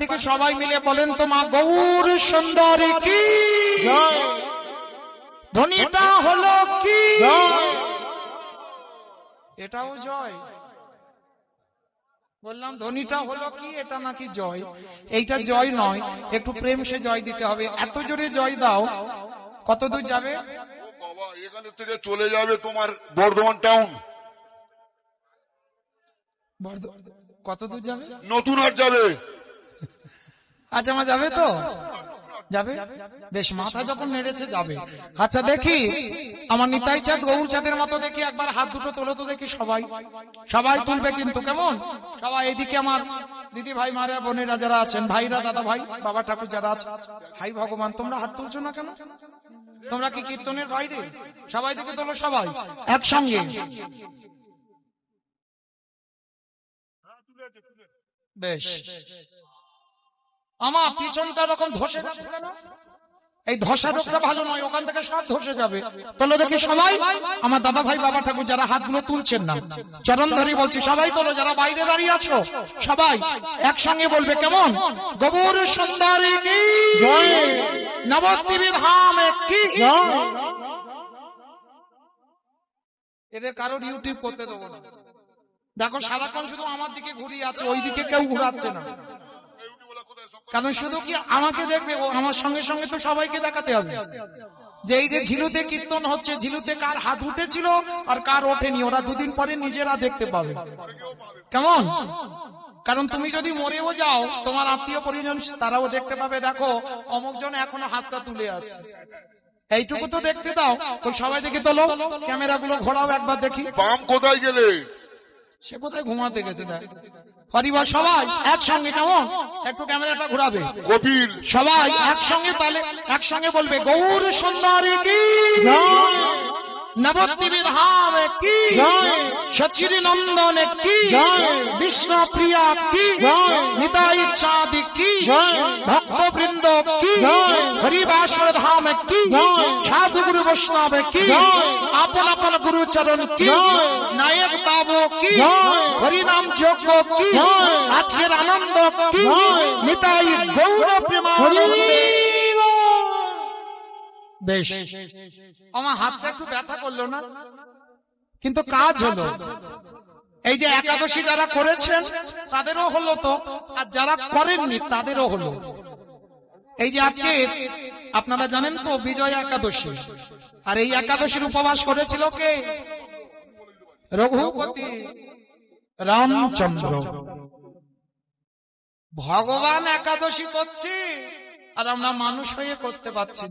দেখে সবাই মিলে বলেন তো মা গৌর সুন্দরী কি? জয়। ধ্বনিটা হলো কি? এটাও জয়। বললাম ধ্বনিটা হলো কি? এটা নাকি জয়? এইটা জয় নয় একটু প্রেম সে জয় দিতে হবে। এত জোরে জয় দাও। কত দূর যাবে? ও বাবা এখানে থেকে চলে যাবে তোমার বর্ধমান টাউন। কত দূর যাবে? নতুন হাট যাবে। আচ্ছা আমার যাবে তো? যাবে? বেশ মাথা যখন নেড়েছে যাবে। আচ্ছা দেখি। আমার নিতাই চাঁদ গৌর চাঁদের মতো দেখি একবার হাত দুটো তোলো তো দেখি সবাই। সবাই তুলবে কিন্তু কেমন? সবাই এদিকে আমার দিদি ভাই মারা বোনেরা যারা আছেন ভাইরা দাদা ভাই বাবা ঠাকুর যারা আছে হাই ভগবান তোমরা হাত তুলছো না কেন? তোমরা কি কীর্তনের বাইরে? সবাই দিকে তোলো সবাই একসঙ্গে। বেশ। আমার পিছনটা রকম ধসে যাচ্ছে কেন? এই ধসা রোগটা ভালো নয় ওখান থেকে সব ধসে যাবে। তোলো দেখি সবাই আমার দাদা ভাই বাবা ঠাকুর যারা হাতগুলো তুলছেন না চরণ ধরে বলছি সবাই তোলো যারা বাইরে দাঁড়িয়ে আছো সবাই একসঙ্গে বলবে কেমন? গোবর সুন্দরী কি? নবদ্বীপী ধাম কি? এদের কারোর ইউটিউব করতে দেবো না। দেখো সারাক্ষণ শুধু আমার দিকে ঘুরিয়ে আছে ওই দিকে কেউ ঘুরাচ্ছে না। কারণ শুধু কি আমাকে দেখবে? ও আমার সঙ্গে সঙ্গে তো সবাইকে দেখাতে হবে। যে এই যে ঝিলুতে কীর্তন হচ্ছে ঝিলুতে কার হাত উঠেছিল আর কার ওঠেনি ওরা দুদিন পরে নিজেরা দেখতে পাবে। কেমন? কারণ তুমি যদি মরেও যাও তোমার আত্মীয় পরিজন তারাও দেখতে পাবে দেখো অমুক জন এখনও হাতটা তুলে আছে। এইটুকু তো দেখতে দাও। সবাই দেখে তোলো। ক্যামেরা গুলো ঘোরাও একবার দেখি। বাম কোথায় গেলে? সে কোথায় ঘুমাতে গেছে পরিবার সবাই একসঙ্গে কেমন? একটু ক্যামেরাটা ঘোরাবে। কপিল সবাই একসঙ্গে তাহলে একসঙ্গে বলবে গৌর সুন্দরী কি? নবদ্বীপী ধাম কি? সচিরি নন্দন কি? বিষ্ণু প্রিয়া কি? নিতাই চাঁদ কি? ভক্তবৃন্দ কি? হরিবাসর ধাম কি? বৈষ্ণব কি? আপন আপন গুরু চরণ কি নায়ক বাবু কি? হরিনাম যজ্ঞ কি? আজকের আনন্দ কি? নিতাই গৌর বেশ। আমার হাতটা একটু ব্যথা করল না? কিন্তু কাজ হলো। এই যে একাদশী যারা করেছেন তাদেরও হলো তো। আর যারা করেননি তাদেরও হলো। এই যে আজকে আপনারা জানেন তো, বিজয় একাদশী। আর এই একাদশীর উপবাস করেছিল কে? রঘুপতি রামচন্দ্র। ভগবান একাদশী করছে, আর আমরা মানুষ হয়ে করতে পারছি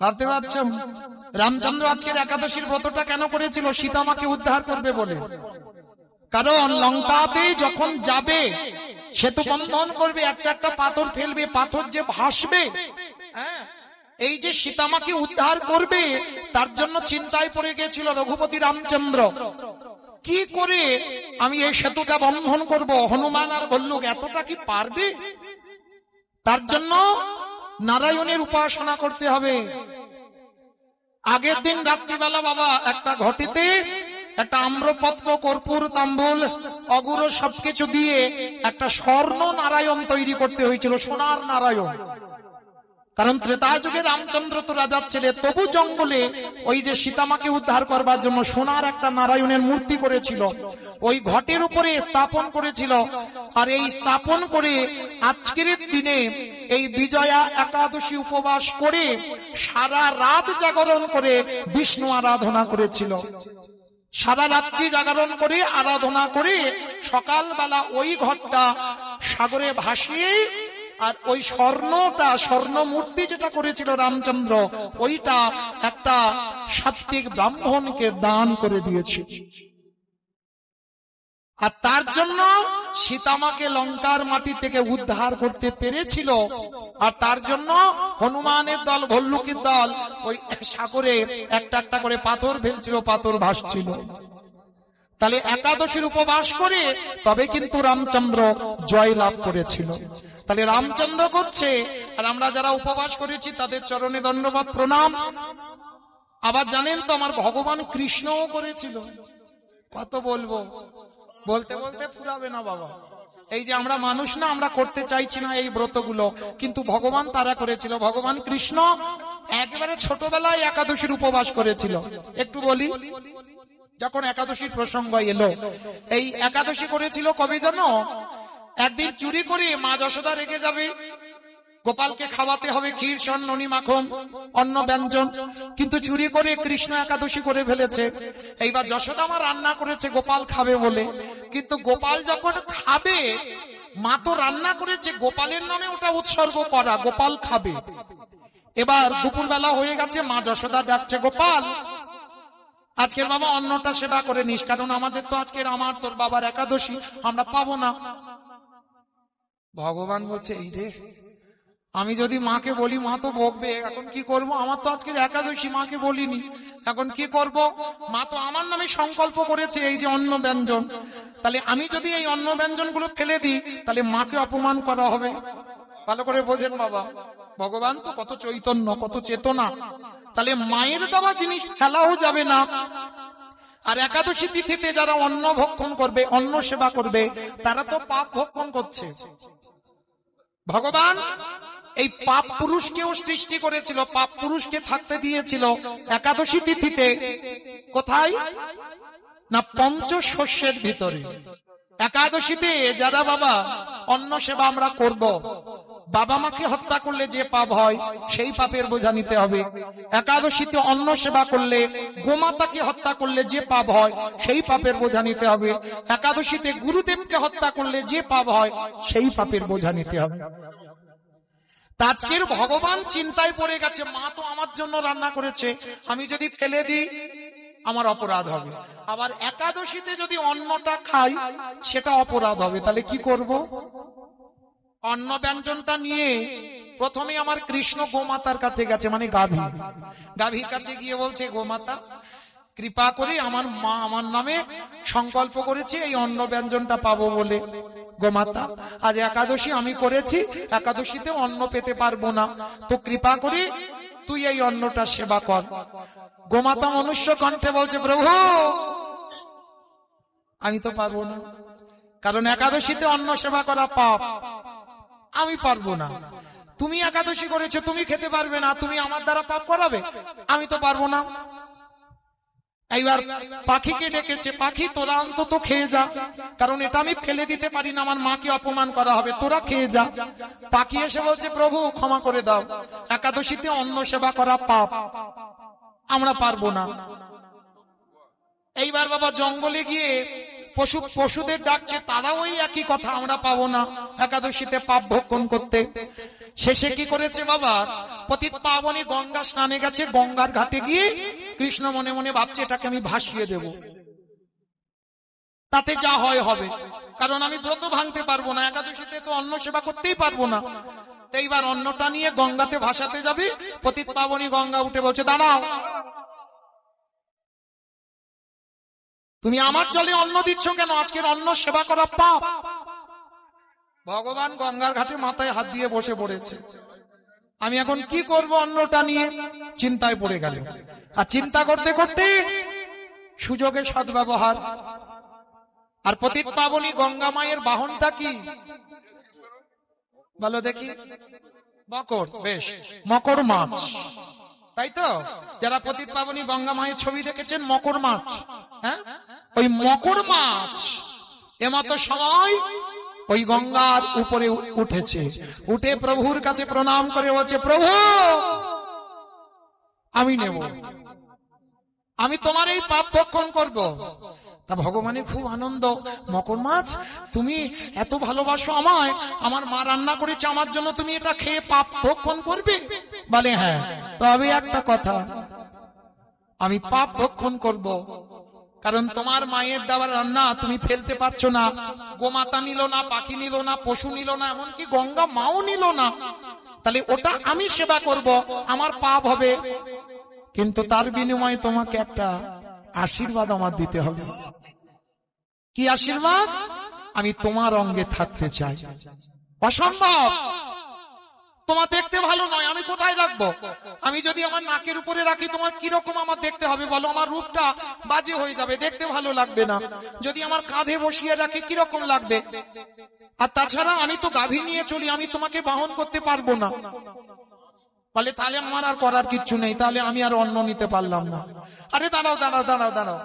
ভাবতে পারছেন? রামচন্দ্র আজকের একাদশীর ব্রতটা কেন করেছিল সীতামাকে উদ্ধার করবে বলে। কারণ লঙ্কাতে যখন যাবে সেতু বন্ধন করবে, একটা একটা পাথর ফেলবে, পাথর যে ভাসবে এই যে সীতামাকে উদ্ধার করবে, তার জন্য চিন্তায় পড়ে গেছিল রঘুপতি রামচন্দ্র। কি করে আমি এই সেতুটা বন্ধন করব? হনুমান আর ভল্লুক এতটা কি পারবে? তার জন্য নারায়ণের উপাসনা করতে হবে। আগের দিন রাত্রিবেলা বাবা, একটা ঘটিতে একটা আম্রপত্র, কর্পূর, তাম্বুল, অগুর সবকিছু দিয়ে একটা স্বর্ণ নারায়ণ তৈরি করতে হয়েছিল, সোনার নারায়ণ। কারণ ত্রেতা যুগে রামচন্দ্র তো রাজার ছেলে, তবু জঙ্গলে ওই যে সীতামাকে উদ্ধার করবার জন্য সোনার একটা নারায়ণের মূর্তি করেছিল, ওই ঘটের উপরে স্থাপন করেছিল। আর এই স্থাপন করে আজকের দিনে এই বিজয়া একাদশী উপবাস করে সারা রাত জাগরণ করে বিষ্ণু আরাধনা করেছিল। সারা রাত্রি জাগরণ করে আরাধনা করে সকালবেলা ওই ঘরটা সাগরে ভাসিয়ে আর ওই স্বর্ণটা স্বর্ণ মূর্তি যেটা করেছিল রামচন্দ্র, ওইটা একটা সাত্বিক ব্রাহ্মণকে দান করে দিয়েছে। আর তার জন্য সীতামাকে লঙ্কার মাটি থেকে উদ্ধার করতে পেরেছিল। আর তার জন্য হনুমানের দল, ভল্লুকের দল, ওই সাগরে একটা একটা করে পাথর ফেলছিল, পাথর ভাসছিল। তাহলে একাদশীর উপবাস করে তবে কিন্তু রামচন্দ্র জয় লাভ করেছিল। তাহলে রামচন্দ্র করছে, আর আমরা যারা উপবাস করেছি তাদের চরণে দণ্ডবাদ, প্রণাম। আবার জানেন তো, আমার ভগবান কৃষ্ণও করেছিল। কত বলব? বলতে বলতে ফুরাবে না বাবা। এই যে আমরা মানুষ না, আমরা করতে চাইছি না এই ব্রতগুলো। কিন্তু ভগবান তারা করেছিল। ভগবান কৃষ্ণ একেবারে ছোটবেলায় একাদশীর উপবাস করেছিল। একটু বলি। যখন একাদশীর প্রসঙ্গ এলো, এই একাদশী করেছিল কবে জানো? একদিন চুরি করে মা যশোদা রেগে যাবে। গোপালকে খাওয়াতে হবে ক্ষীর ননি, মাখন, অন্ন, ব্যঞ্জন। কিন্তু চুরি করে কৃষ্ণ একাদশী করে ফেলেছে। এইবার যশোদা আমার রান্না করেছে, গোপাল খাবে বলে। কিন্তু গোপাল যখন খাবে, মা তো রান্না করেছে, গোপালের নামে ওটা উৎসর্গ করা, গোপাল খাবে। এবার দুপুরবেলা হয়ে গেছে, মা যশোদা ডাকছে, গোপাল আজকের বাবা অন্নটা সেবা করে নিস কারণ আমাদের তো আজকের আমার তোর বাবার একাদশী আমরা পাবো না। ভগবান বলছে এই রে আমি যদি মাকে বলি মা তো বকবে এখন কি করব? আমার তো আজকে একাদশী মাকে বলিনি। এখন কি করব? মা তো আমার নামে সংকল্প করেছে এই যে অন্ন ব্যঞ্জন। তাহলে আমি যদি এই অন্ন ব্যঞ্জনগুলো ফেলে দিই তাহলে মাকে অপমান করা হবে। ভালো করে বোঝেন বাবা। ভগবান তো কত চৈতন্য, কত চেতনা। তাহলে মায়ের দেওয়া জিনিস ফেলাও যাবে না। আর একাদশী তিথিতে যারা অন্ন ভক্ষণ করবে, অন্ন সেবা করবে, তারা তো পাপ ভক্ষণ করছে। ভগবান, এই পাপ পুরুষকেও সৃষ্টি করেছিল, পাপ পুরুষকে থাকতে দিয়েছিল। একাদশী তিথিতে কোথায়? না পঞ্চ শস্যের ভিতরে। একাদশীতে যারা বাবা, অন্ন সেবা আমরা করব। বাবা মাকে হত্যা করলে যে পাপ হয়, সেই পাপের বোঝা নিতে হবে। একাদশীতে অন্ন সেবা করলে, গোমাতাকে হত্যা করলে যে পাপ হয়, সেই পাপের বোঝা নিতে হবে। একাদশীতে গুরুদেবকে হত্যা করলে যে পাপ হয়, সেই পাপের বোঝা নিতে হবে। আজকের ভগবান চিন্তায় পড়ে গেছে, মা তো আমার জন্য রান্না করেছে, আমি যদি ফেলে দিই, আমার অপরাধ হবে। আবার একাদশীতে যদি অন্নটা খাই, সেটা অপরাধ হবে। তাহলে কি করব? অন্ন ব্যঞ্জনটা নিয়ে প্রথমে আমার কৃষ্ণ গোমাতার কাছে গেছে মানে গাভী। গাভীর কাছে গিয়ে বলছে, গোমাতা, কৃপা করে আমার মা আমার নামে সংকল্প করেছে এই অন্ন ব্যঞ্জনটা পাবো বলে। গোমাতা, আজ একাদশী আমি করেছি, একাদশীতে অন্ন পেতে পারব না। তো কৃপা করে তুই এই অন্নটা সেবা কর। গোমাতা মনুষ্য কণ্ঠে বলছে, প্রভু, আমি তো পারব না। কারণ একাদশীতে অন্ন সেবা করা পাপ। আমি পারব না। তুমি একাদশী করেছ, তুমি খেতে পারবে না, তুমি আমার দ্বারা পাপ করাবে। আমি তো পারব না। এইবার পাখিকে ডেকেছে, পাখি, তোরা অন্তত খেয়ে যা। কারণ এটা আমি ফেলে দিতে পারি না, আমার মাকে অপমান করা হবে। তোরা খেয়ে যা। পাখি এসে বলছে, প্রভু, ক্ষমা করে দাও। একাদশীতে অন্ন সেবা করা পাপ। আমরা পারব না। এইবার বাবা জঙ্গলে গিয়ে পশু পশুদের ডাকছে তারা ওই একই কথা আমরা পাবো না। একাদশীতে পাপ ভক্ষণ করতে। শেষে কি করেছে বাবা? পতিত পাবনী গঙ্গা স্নানে গেছে, গঙ্গার ঘাটে গিয়ে কৃষ্ণ মনে মনে ভাবছে, এটাকে আমি ভাসিয়ে দেব। তাতে যা হয় হবে। কারণ আমি ব্রত ভাঙতে পারব না, একাদশীতে তো অন্ন সেবা করতেই পারব না। এইবার অন্নটা নিয়ে গঙ্গাতে ভাসাতে যাবে। পতিত পাবনী গঙ্গা উঠে বলছে, দাঁড়াও তুমি আমার জলে অন্ন দিচ্ছ কেন? আজকের অন্ন সেবা করা পাপ। ভগবান গঙ্গার ঘাটে মাথায় হাত দিয়ে বসে পড়েছে। আমি এখন কি করব অন্নটা নিয়ে? চিন্তায় পড়ে গেল। আর চিন্তা করতে করতে সুযোগে সদ্ব্যবহার। আর পতিত পাবনী গঙ্গা মায়ের বাহনটা কি? বলো দেখি। মকর, বেশ। মকর মাছ। তাই তো? যারা পতিত পাবনী গঙ্গা মায়ের ছবি দেখেছেন, মকর মাছ। হ্যাঁ? ওই মকর মাছ। এমতো সময় ওই গঙ্গার উপরে উঠেছে। উঠে প্রভুর কাছে প্রণাম করে বলছে, প্রভু, আমি নেব। আমি তোমার এই পাপ ভক্ষণ করব। তা ভগবানের খুব আনন্দ। মকর মাছ, তুমি এত ভালোবাসো আমায়, আমার মা রান্না করেছে, আমার জন্য তুমি এটা খেয়ে পাপ ভক্ষণ করবে? বলে হ্যাঁ তবে একটা কথা, আমি পাপ ভক্ষণ করব। কারণ তোমার মায়ের দেওয়ার রান্না তুমি ফেলতে পারছ না। গোমাতা নিল না, পাখি নিল না, পশু নিল না, এমনকি গঙ্গা মাও নিল না। তাহলে ওটা আমি সেবা করব, আমার পাপ হবে। কিন্তু তার বিনিময়ে তোমাকে একটা আশীর্বাদ আমার দিতে হবে। কি আশীর্বাদ? আমি তোমার অঙ্গে থাকতে চাই। অসম্ভব! তোমার দেখতে ভালো নয়, আমি কোথায় রাখব? আমি যদি আমার নাকের উপরে রাখি, তোমার কীরকম আমার দেখতে হবে বলো? আমার রূপটা বাজে হয়ে যাবে, দেখতে ভালো লাগবে না। যদি আমার কাঁধে বসিয়ে রাখি, কীরকম লাগবে? আর তাছাড়া আমি তো গাভী নিয়ে চলি, আমি তোমাকে বাহন করতে পারব না। বলে, তাহলে আমার আর করার কিচ্ছু নেই, তাহলে আমি আর অন্ন নিতে পারলাম না। আরে দাঁড়াও দাঁড়াও দাঁড়াও দাঁড়াও।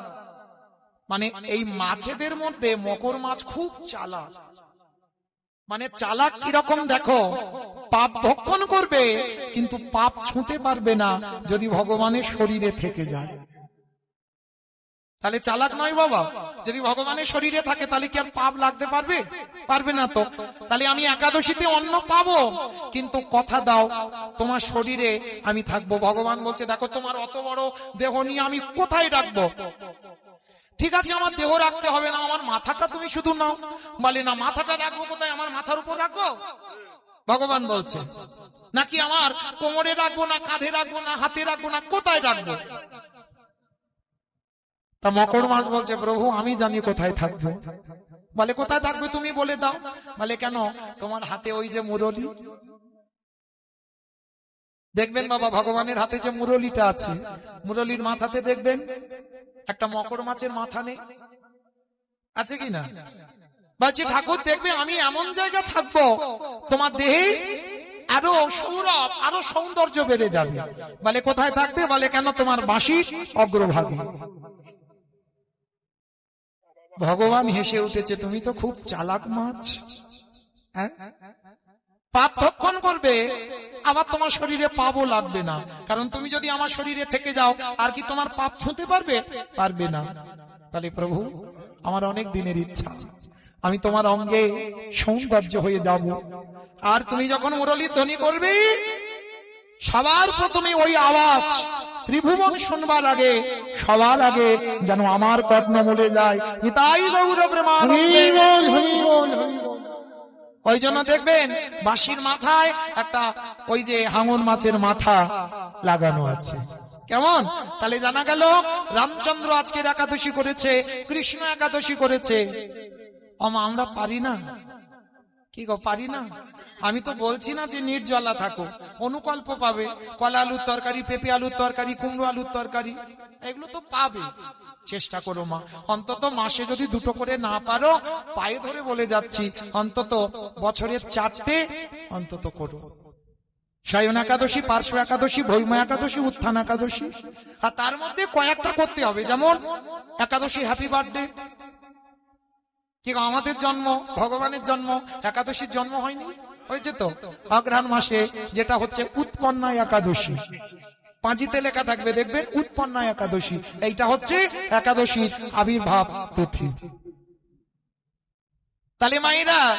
মানে এই মাছেদের মধ্যে মকর মাছ খুব চালাক। মানে চালাক কীরকম দেখো? পাপ ভক্ষণ করবে, কিন্তু পাপ ছুঁতে পারবে না যদি ভগবানের শরীরে থেকে যায়। তাহলে চালাক নয় বাবা, যদি ভগবানের শরীরে থাকে তাহলে কি আর পাপ লাগতে পারবে? পারবে না তো। তাহলে আমি একাদশীতে অন্ন পাবো, কিন্তু কথা দাও, তোমার শরীরে আমি থাকব। ভগবান বলছে, দেখো তোমার অত বড় দেহ নিয়ে আমি কোথায় রাখব? ঠিক আছে, আমার দেহ রাখতে হবে না, আমার মাথাটা তুমি শুধু নাও। বলে, না, মাথাটা রাখব কোথায়? আমার মাথার উপর রাখব? ভগবান বলছে, নাকি আমার কোমরে রাখব না, কাঁধে রাখব না, হাতে রাখব না, কোথায় রাখব? তা মকর মাছ বলছে, প্রভু, আমি জানি কোথায় থাকব। বলে, কোথায় থাকবে তুমি বলে দাও। বলে, কেন? তোমার হাতে ওই যে মুরলি। দেখবেন বাবা, ভগবানের হাতে যে মুরলিটা আছে, মুরলির মাথাতে দেখবেন, একটা মকর মাছের মাথা নেই। আছে কি না? বলছি ঠাকুর দেখবে আমি এমন জায়গা থাকব, তোমার দেহে আরও সৌরভ, আরও সৌন্দর্য বেড়ে যাবে। বলে, কোথায় থাকবে? বলে, কেন তোমার বাঁশির অগ্রভাগে? ভগবান হেসে উঠেছে, তুমি তো খুব চালাক মাছ। হ্যাঁ? পাপ ভক্ষণ করবে, আবার তোমার শরীরে পাপও লাগবে না। কারণ তুমি যদি আমার শরীরে থেকে যাও, আর কি তোমার পাপ ছুঁতে পারবে? পারবে না। তাহলে প্রভু, আমার অনেক দিনের ইচ্ছা আমি তোমার অঙ্গে সৌন্দর্য হয়ে যাব। আর তুমি যখন মুরলীর ধ্বনি করবে সবার প্রথমে ওই আওয়াজ ত্রিভুবন শুনবার আগে সবার আগে যেন আমার কর্ণ মলে যায়। নিতাই গৌর ওই জন্য দেখবেন বাঁশির মাথায় একটা ওই যে হাঙন মাছের মাথা লাগানো আছে। কেমন? তাহলে জানা গেল রামচন্দ্র আজকের একাদশী করেছে কৃষ্ণ একাদশী করেছে। আমা আমরা পারি না। কি গো, পারি না? আমি তো বলছি না যে নির্জলা থাকো। অনুকল্প পাবে। কলা আলুর তরকারি, পেঁপে আলুর তরকারি, কুমড়ো আলুর তরকারি, এগুলো তো পাবে। চেষ্টা করো মা। অন্তত মাসে যদি দুটো করে না পারো, পায়ে ধরে বলে যাচ্ছি, অন্তত বছরের চারটে অন্তত করো। সায়ন একাদশী, পার্শ্ব একাদশী, ভৈম একাদশী, উত্থান একাদশী। আর তার মধ্যে কয়েকটা করতে হবে, যেমন একাদশী হ্যাপি বার্থডে কি আমাদের জন্ম, ভগবানের জন্ম, একাদশীর জন্ম হয়নি? হয়েছে তো? অগ্রহাণ মাসে যেটা হচ্ছে উৎপন্না একাদশী। পাঁচিতে লেখা থাকবে, দেখবেন উৎপন্না একাদশী। এইটা হচ্ছে একাদশীর আবির্ভাব তিথি। তাহলে মায়েরা,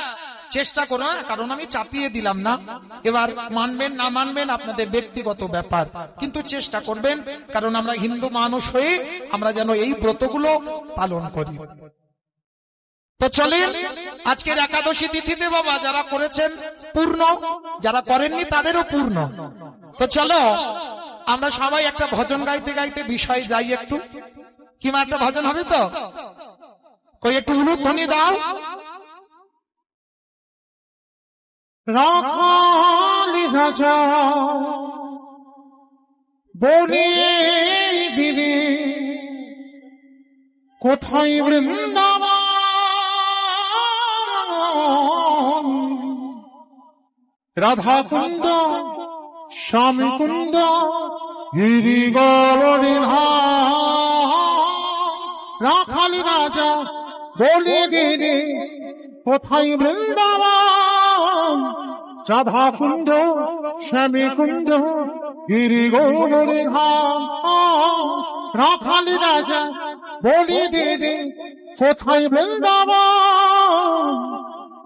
চেষ্টা করো হ্যাঁ? কারণ আমি চাপিয়ে দিলাম না। এবার মানবেন, না মানবেন, আপনাদের ব্যক্তিগত ব্যাপার। কিন্তু চেষ্টা করবেন, কারণ আমরা হিন্দু মানুষ হয়ে আমরা যেন এই ব্রতগুলো পালন করি। তো চলেন, আজকের একাদশী তিথিতে বাবা যারা করেছেন পূর্ণ, যারা করেননি তাদেরও পূর্ণ। তো চলো, আমরা সবাই একটা ভজন গাইতে গাইতে বিষয় যাই একটু। কিমা একটা ভজন হবে তো? কই, একটু উলুধ্বনি দাও। বনে দিবে কোথায় বৃন্দাবন রাধা কুণ্ড স্বামী কুণ্ড গিরি রাখালি রাজা বলে গিরে কোথায় বৃন্দাবন? রাধা কুণ্ড শ্যামী কুণ্ড গিরি গৌরের রাখালি রাজা বলি দিদি কোথায় বৃন্দাবন?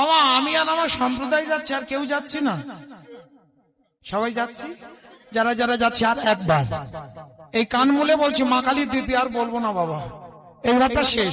আমা আমি আর আমার সম্প্রদায় যাচ্ছি, আর কেউ যাচ্ছি না। সবাই যাচ্ছি? যারা যারা যাচ্ছে, আর একবার। এই কান মুলে বলছি, মা কালী দ্বীপে আর বলব না বাবা। এইবারটা শেষ।